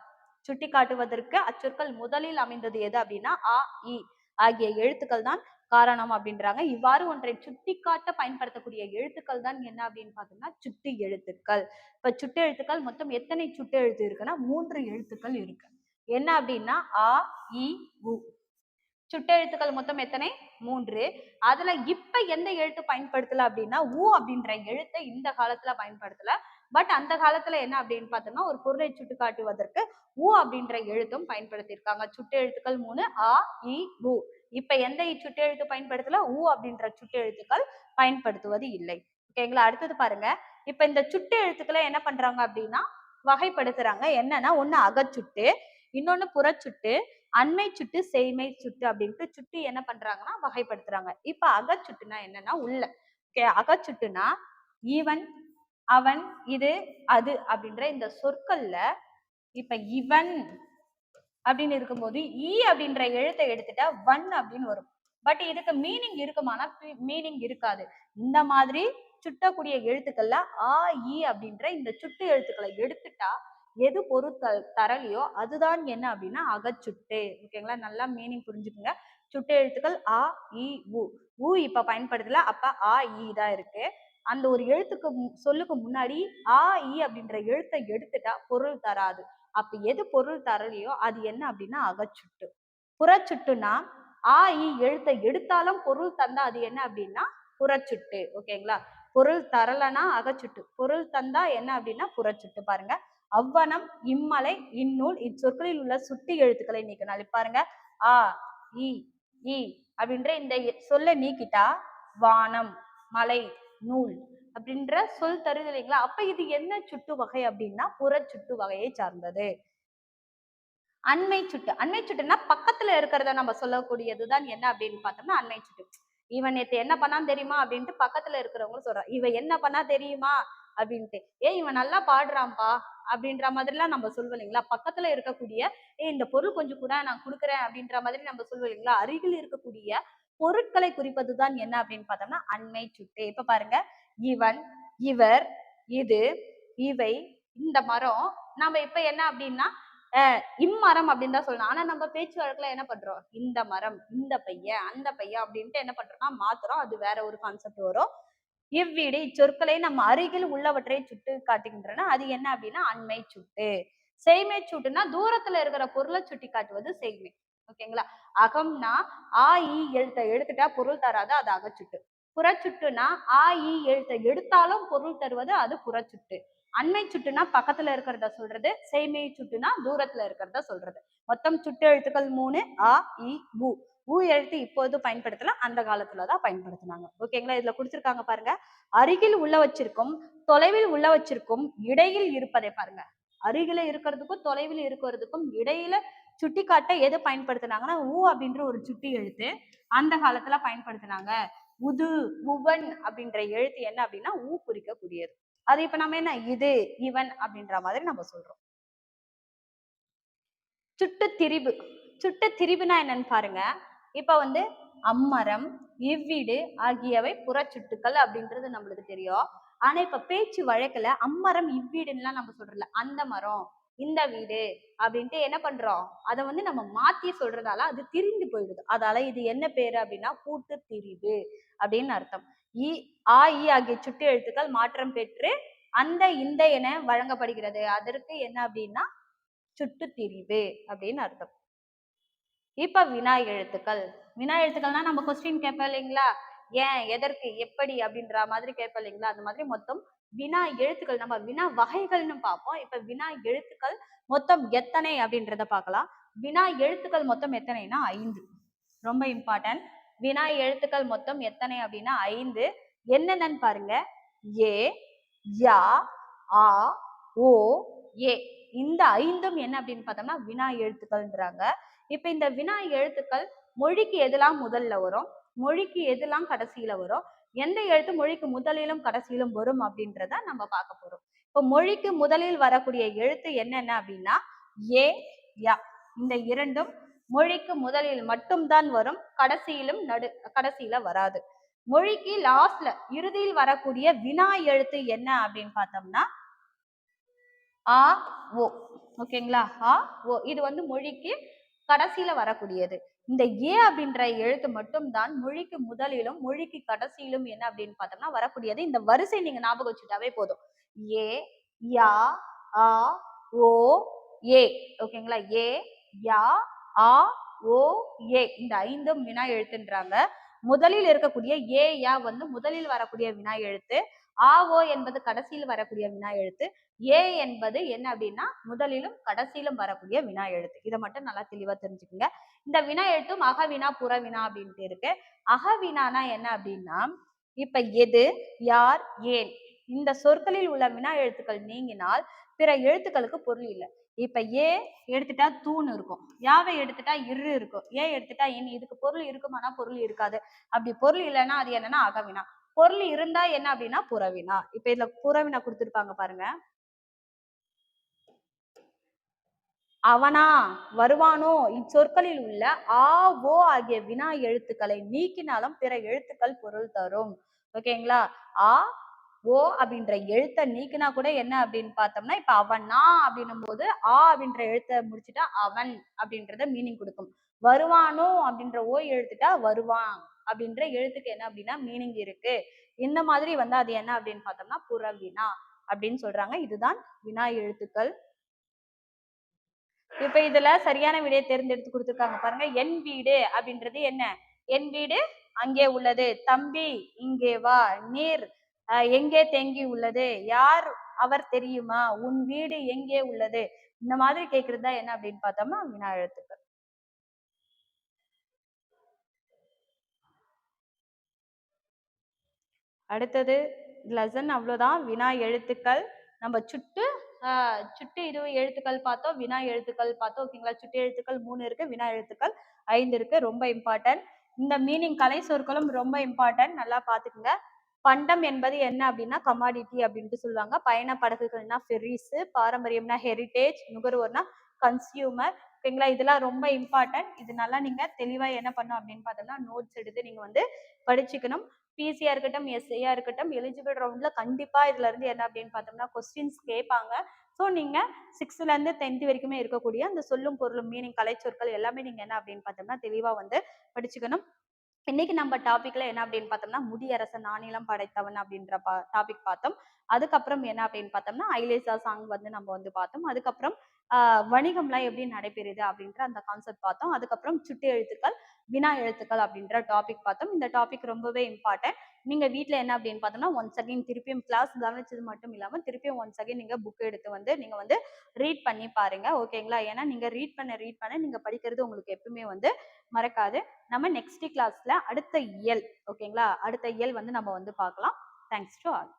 சுட்டி காட்டுவதற்கு அச்சொற்கள் முதலில் அமைந்தது எது அப்படின்னா ஆ இ ஆகிய எழுத்துக்கள் தான் காரணம் அப்படின்றாங்க. இவ்வாறு ஒன்றை சுட்டிக்காட்ட பயன்படுத்தக்கூடிய எழுத்துக்கள் தான் என்ன அப்படின்னு பார்த்தோம்னா சுட்டி எழுத்துக்கள். இப்ப சுட்டு எழுத்துக்கள் மொத்தம் எத்தனை சுட்டு எழுத்து இருக்குன்னா மூன்று எழுத்துக்கள் இருக்கு. என்ன அப்படின்னா ஆ இ உ. சுட்டெழுத்துக்கள் மொத்தம் எத்தனை? மூன்று. அதுல இப்ப எந்த எழுத்து பயன்படுத்தல அப்படின்னா ஊ அப்படின்ற எழுத்தை இந்த காலத்துல பயன்படுத்தல. பட் அந்த காலத்துல என்ன அப்படின்னு பார்த்தோம்னா ஒரு பொருளை சுட்டு காட்டுவதற்கு ஊ அப்படின்ற எழுத்தும் பயன்படுத்தியிருக்காங்க. சுட்டு எழுத்துக்கள் மூணு ஆ இ உ. இப்ப எந்த சுட்டெழுத்து பயன்படுத்தல? ஊ அப்படின்ற சுட்டெழுத்துக்கள் பயன்படுத்துவது இல்லை. ஓகேங்களா அடுத்தது பாருங்க. இப்ப இந்த சுட்டு எழுத்துக்களை என்ன பண்றாங்க அப்படின்னா வகைப்படுத்துறாங்க. என்னன்னா ஒண்ணு அகச்சுட்டு இன்னொன்னு புறச்சுட்டு அண்மை சுட்டு செய்மை சுட்டு அப்படின்ட்டு சுட்டு என்ன பண்றாங்கன்னா வகைப்படுத்துறாங்க. இப்ப அகச்சுட்டுனா என்னன்னா உள்ள. ஓகே அகச்சுட்டுனா ஈவன் அவன் இது அது அப்படின்ற இந்த சொற்கள்ல இப்ப இவன் அப்படின்னு இருக்கும்போது ஈ அப்படின்ற எழுத்தை எடுத்துட்டா வன் அப்படின்னு வரும். பட் இதுக்கு மீனிங் இருக்குமானா மீனிங் இருக்காது. இந்த மாதிரி சுட்டக்கூடிய எழுத்துக்கள்ல ஆ ஈ அப்படின்ற இந்த சுட்டு எழுத்துக்களை எடுத்துட்டா எது பொருள் த தரலையோ அதுதான் என்ன அப்படின்னா அகச்சுட்டு. ஓகேங்களா நல்லா மீனிங் புரிஞ்சுக்குங்க. சுட்டு எழுத்துக்கள் ஆ இ உ. உ இப்ப பயன்படுத்தல அப்ப ஆ இ தான் இருக்கு. அந்த ஒரு எழுத்துக்கு சொல்லுக்கு முன்னாடி ஆ இ அப்படின்ற எழுத்தை எடுத்துட்டா பொருள் தராது. அப்ப எது பொருள் தரலையோ அது என்ன அப்படின்னா அகச்சுட்டு. புறச்சுட்டுனா ஆ இ எழுத்தை எடுத்தாலும் பொருள் தந்தா அது என்ன அப்படின்னா புறச்சுட்டு ஓகேங்களா? பொருள் தரலனா அகச்சுட்டு பொருள் தந்தா என்ன அப்படின்னா புறச்சுட்டு பாருங்க. அவ்வனம் இம்மலை இந்நூல் இச்சொற்களில் உள்ள சுட்டி எழுத்துக்களை நீக்கணும் பாருங்க. ஆ இ இ அப்படின்ற இந்த எ- சொல்லை நீக்கிட்டா வானம் மலை நூல் அப்படின்ற சொல் தருது இல்லைங்களா அப்ப இது என்ன சுட்டு வகை அப்படின்னா புற சுட்டு வகையை சார்ந்தது. அண்மை சுட்டு. அண்மை சுட்டுன்னா பக்கத்துல இருக்கிறத நம்ம சொல்லக்கூடியதுதான் என்ன அப்படின்னு பார்த்தோம்னா அண்மை சுட்டு. இவன் நேத்து என்ன பண்ணான்னு தெரியுமா அப்படின்ட்டு பக்கத்துல இருக்கிறவங்களும் சொல்றான். இவன் என்ன பண்ணா தெரியுமா அப்படின்ட்டு. ஏ இவன் நல்லா பாடுறான்பா அப்படின்ற மாதிரிலாம் நம்ம சொல்லுவோம் இல்லைங்களா? பக்கத்துல இருக்கக்கூடிய ஏ இந்த பொருள் கொஞ்சம் கூட நான் கொடுக்குறேன் அப்படின்ற மாதிரி நம்ம சொல்லுவோம் இல்லைங்களா? அருகில் இருக்கக்கூடிய பொருட்களை குறிப்பதுதான் என்ன அப்படின்னு பார்த்தோம்னா அண்மை சுட்டு. இப்ப பாருங்க இவன் இவர் இது இவை இந்த மரம். நம்ம இப்ப என்ன அப்படின்னா அஹ் இம்மரம் அப்படின்னு தான் சொல்லணும். ஆனா நம்ம பேச்சு வழக்குல என்ன பண்றோம்? இந்த மரம் இந்த பையன் அந்த பையன் அப்படின்ட்டு என்ன பண்றோம்னா மாத்துறோம். அது வேற ஒரு கான்செப்ட் வரும். இவ்வீடு இச்சொற்களை நம்ம அருகில் உள்ளவற்றை சுட்டு காட்டுகின்றன. அது என்ன அப்படின்னா அண்மை சுட்டு. செய்மை சுட்டுனா தூரத்துல இருக்கிற பொருளை சுட்டி காட்டுவது செய்மை. ஓகேங்களா? அகம்னா ஆ இ எழுத்தை எடுத்துட்டா பொருள் தராது அது அகச்சுட்டு. புறச்சுட்டுனா ஆ இ எழுத்தை எடுத்தாலும் பொருள் தருவது அது புறச்சுட்டு. அண்மை சுட்டுனா பக்கத்துல இருக்கிறத சொல்றது செய்மை சுட்டுனா தூரத்துல இருக்கிறத சொல்றது. மொத்தம் சுட்டு எழுத்துக்கள் மூணு ஆ இ உ. ஊ எழுத்து இப்போது பயன்படுத்தலாம் அந்த காலத்துலதான் பயன்படுத்தினாங்க. ஓகேங்களா இதுல குடிச்சிருக்காங்க பாருங்க. அருகில் உள்ள வச்சிருக்கும் தொலைவில் உள்ள வச்சிருக்கும் இடையில் இருப்பதை பாருங்க. அருகில இருக்கிறதுக்கும் தொலைவில் இருக்கிறதுக்கும் இடையில சுட்டி காட்ட எது பயன்படுத்தினாங்கன்னா ஊ அப்படின்ற ஒரு சுட்டி எழுத்து அந்த காலத்துல பயன்படுத்தினாங்க. உது உவன் அப்படின்ற எழுத்து என்ன அப்படின்னா ஊ குறிக்கக்கூடியது. அது இப்ப நம்ம என்ன இது இவன் அப்படின்ற மாதிரி நம்ம சொல்றோம். சுட்டு திரிபு சுட்டு திரிபுனா என்னன்னு பாருங்க. இப்ப வந்து அம்மரம் இவ்வீடு ஆகியவை புறச்சுட்டுக்கள் அப்படின்றது நம்மளுக்கு தெரியும். ஆனா இப்ப பேச்சு வழக்குல அம்மரம் இவ்வீடுன்னுலாம் நம்ம சொல்றல அந்த மரம் இந்த வீடு அப்படின்ட்டு என்ன பண்றோம்? அதை வந்து நம்ம மாத்தி சொல்றதால அது திரிந்து போயிடுது. அதால இது என்ன பேரு அப்படின்னா கூட்டு திரிவு அப்படின்னு அர்த்தம். இ ஆ இ ஆகிய சுட்டு எழுத்துக்கள் மாற்றம் பெற்று அந்த இந்த என வழங்கப்படுகிறது. அதற்கு என்ன அப்படின்னா சுட்டு திரிவு அப்படின்னு அர்த்தம். இப்ப வினா எழுத்துக்கள். வினா எழுத்துக்கள்னா நம்ம கொஸ்டின் கேட்போம் இல்லைங்களா? ஏன் எதற்கு எப்படி அப்படின்ற மாதிரி கேட்போம் இல்லைங்களா? அந்த மாதிரி மொத்தம் வினா எழுத்துக்கள் நம்ம வினா வகைகள்னு பார்ப்போம். இப்ப வினா எழுத்துக்கள் மொத்தம் எத்தனை அப்படின்றத பார்க்கலாம். வினா எழுத்துக்கள் மொத்தம் எத்தனைனா ஐந்து. ரொம்ப இம்பார்ட்டன்ட் வினா எழுத்துக்கள் மொத்தம் எத்தனை அப்படின்னா ஐந்து. என்னென்னு பாருங்க. ஏ யா ஆ ஓ ஏ. இந்த ஐந்தும் என்ன அப்படின்னு பார்த்தோம்னா வினா எழுத்துக்கள்ன்றாங்க. இப்ப இந்த வினா எழுத்துக்கள் மொழிக்கு எதெல்லாம் முதல்ல வரும்? மொழிக்கு எதெல்லாம் கடைசியில வரும்? எந்த எழுத்து மொழிக்கு முதலிலும் கடைசியிலும் வரும் அப்படின்றத நம்ம பார்க்க போறோம். இப்போ மொழிக்கு முதலில் வரக்கூடிய எழுத்து என்னென்ன அப்படின்னா ஏ யா. இந்த இரண்டும் மொழிக்கு முதலில் மட்டும்தான் வரும் கடைசியிலும் நடு கடைசியில வராது. மொழிக்கு லாஸ்ட்ல இறுதியில் வரக்கூடிய வினா எழுத்து என்ன அப்படின்னு பார்த்தோம்னா ஆ ஓ. ஓகேங்களா? ஆ ஓ. இது வந்து மொழிக்கு கடைசியில வரக்கூடியது. இந்த ஏ அப்படின்ற எழுத்து மட்டும்தான் மொழிக்கு முதலிலும் மொழிக்கு கடைசியிலும் என்ன அப்படின்னு பார்த்தோம்னா வரக்கூடியது இந்த வரிசை நீங்க ஞாபகம் வச்சுட்டாவே போதும். ஏ யா ஆ ஓ ஏ. ஓகேங்களா? ஏ யா ஆ ஓ ஏ. இந்த ஐந்தும் வினா எழுத்துன்றாங்க. முதலில் இருக்கக்கூடிய ஏ யா வந்து முதலில் வரக்கூடிய வினா எழுத்து. ஆ ஓ என்பது கடைசியில் வரக்கூடிய வினா எழுத்து. ஏ என்பது என்ன அப்படின்னா முதலிலும் கடைசியிலும் வரக்கூடிய வினா எழுத்து. இதை மட்டும் நல்லா தெளிவா தெரிஞ்சுக்கோங்க. இந்த வினா எழுத்தும் அகவினா புறவினா அப்படின்ட்டு இருக்கு. அகவினானா என்ன அப்படின்னா இப்ப எது யார் ஏன்? இந்த சொற்களில் உள்ள வினா எழுத்துக்கள் நீங்கினால் பிற எழுத்துக்களுக்கு பொருள் இல்லை. இப்ப ஏ எடுத்துட்டா தூண் இருக்கும். யாவை எடுத்துட்டா இரு இருக்கும். ஏ எடுத்துட்டா இன். இதுக்கு பொருள் இருக்குமானா பொருள் இருக்காது. அப்படி பொருள் இல்லைன்னா அது என்னன்னா அகவினா. பொருள் இருந்தா என்ன அப்படின்னா புறவினா. இப்ப இதுல புறவினா கொடுத்துருப்பாங்க பாருங்க. அவனா வருவானோ இச்சொற்களில் உள்ள ஆ ஓ ஆகிய வினா எழுத்துக்களை நீக்கினாலும் பிற எழுத்துக்கள் பொருள் தரும். ஓகேங்களா? ஆ ஓ அப்படின்ற எழுத்தை நீக்கினா கூட என்ன அப்படின்னு பார்த்தோம்னா இப்ப அவனா அப்படின்னும் போது ஆ அப்படின்ற எழுத்தை முடிச்சுட்டா அவன் அப்படின்றத மீனிங் கொடுக்கும். வருவானோ அப்படின்ற ஓ எழுத்துட்டா வருவான் அப்படின்ற எழுத்துக்கு என்ன அப்படின்னா மீனிங் இருக்கு. இந்த மாதிரி வந்து அது என்ன அப்படின்னு பார்த்தோம்னா புறவினா அப்படின்னு சொல்றாங்க. இதுதான் வினா எழுத்துக்கள். இப்ப இதுல சரியான விடையை தேர்ந்தெடுத்து கொடுத்துருக்காங்க பாருங்க. என் வீடு அப்படின்றது என்ன? என் வீடு அங்கே உள்ளது. தம்பி இங்கே வா. நீர் எங்கே தேங்கி உள்ளது? யார் அவர் தெரியுமா? உன் வீடு எங்கே உள்ளது? இந்த மாதிரி கேக்குறது தான் என்ன அப்படின்னு பார்த்தோம்னா வினா எழுத்துக்கள். அடுத்தது லெசன் அவ்வளவுதான் வினா எழுத்துக்கள். நம்ம சுட்டு சுட்டு இரு எழுத்துக்கள் பார்த்தோம். வினா எழுத்துக்கள் பார்த்தோம். ஓகேங்களா? சுட்டு எழுத்துக்கள் மூணு இருக்கு வினா எழுத்துக்கள் ஐந்து இருக்கு. ரொம்ப இம்பார்ட்டன்ட் இந்த மீனிங் கலை சொற்களும் ரொம்ப இம்பார்ட்டன்ட் நல்லா பாத்துக்கோங்க பண்டம் என்பது என்ன அப்படின்னா கமாடிட்டி அப்படின்ட்டு சொல்லுவாங்க. பயண படகுகள்னா ஃபெரிஸ் பாரம்பரியம்னா ஹெரிட்டேஜ் நுகர்வோர்னா கன்சியூமர் ஓகேங்களா? இதெல்லாம் ரொம்ப இம்பார்ட்டன்ட் இதனால நீங்க தெளிவா என்ன பண்ணும் அப்படின்னு பார்த்தோம்னா நோட்ஸ் எடுத்து நீங்க வந்து படிச்சுக்கணும். பிசியா இருக்கட்டும் எஸ்ஐயா இருக்கட்டும் எலிஜிபிள் ரவுண்ட்ல கண்டிப்பா இதுல இருந்து என்ன அப்படின்னு பார்த்தோம்னா கொஸ்டின்ஸ் கேட்பாங்க. ஸோ நீங்க சிக்ஸ்த்ல இருந்து டென்த் வரைக்குமே இருக்கக்கூடிய அந்த சொல்லும் பொருளும் மீனிங் கலைச்சொற்கள் எல்லாமே நீங்க என்ன அப்படின்னு பார்த்தோம்னா தெளிவா வந்து படிச்சுக்கணும். இன்னைக்கு நம்ம டாபிக்ல என்ன அப்படின்னு பார்த்தோம்னா முடியரசன் நானிலம் படைத்தவன் அப்படின்ற டாபிக் பார்த்தோம். அதுக்கப்புறம் என்ன அப்படின்னு பார்த்தோம்னா ஐலேசா சாங் வந்து நம்ம வந்து பார்த்தோம். அதுக்கப்புறம் வணிகம்லாம் எப்படி நடைபெறுது அப்படின்ற அந்த கான்செப்ட் பார்த்தோம். அதுக்கப்புறம் சுட்டு எழுத்துக்கள் வினா எழுத்துக்கள் அப்படின்ற டாபிக் பார்த்தோம். இந்த டாபிக் ரொம்பவே இம்பார்ட்டன்ட் நீங்க வீட்டில் என்ன அப்படின்னு பார்த்தோம்னா ஒன்ஸ் அகைன் திருப்பியும் கிளாஸ் கவனிச்சது மட்டும் இல்லாமல் திருப்பியும் ஒன்ஸ் அகைன் நீங்க புக் எடுத்து வந்து நீங்க வந்து ரீட் பண்ணி பாருங்க. ஓகேங்களா ஏன்னா நீங்க ரீட் பண்ண ரீட் பண்ண நீங்க படிக்கிறது உங்களுக்கு எப்பவுமே வந்து மறக்காது. நம்ம நெக்ஸ்ட் கிளாஸ்ல அடுத்த இயல். ஓகேங்களா அடுத்த இயல் வந்து நம்ம வந்து பார்க்கலாம். Thanks to all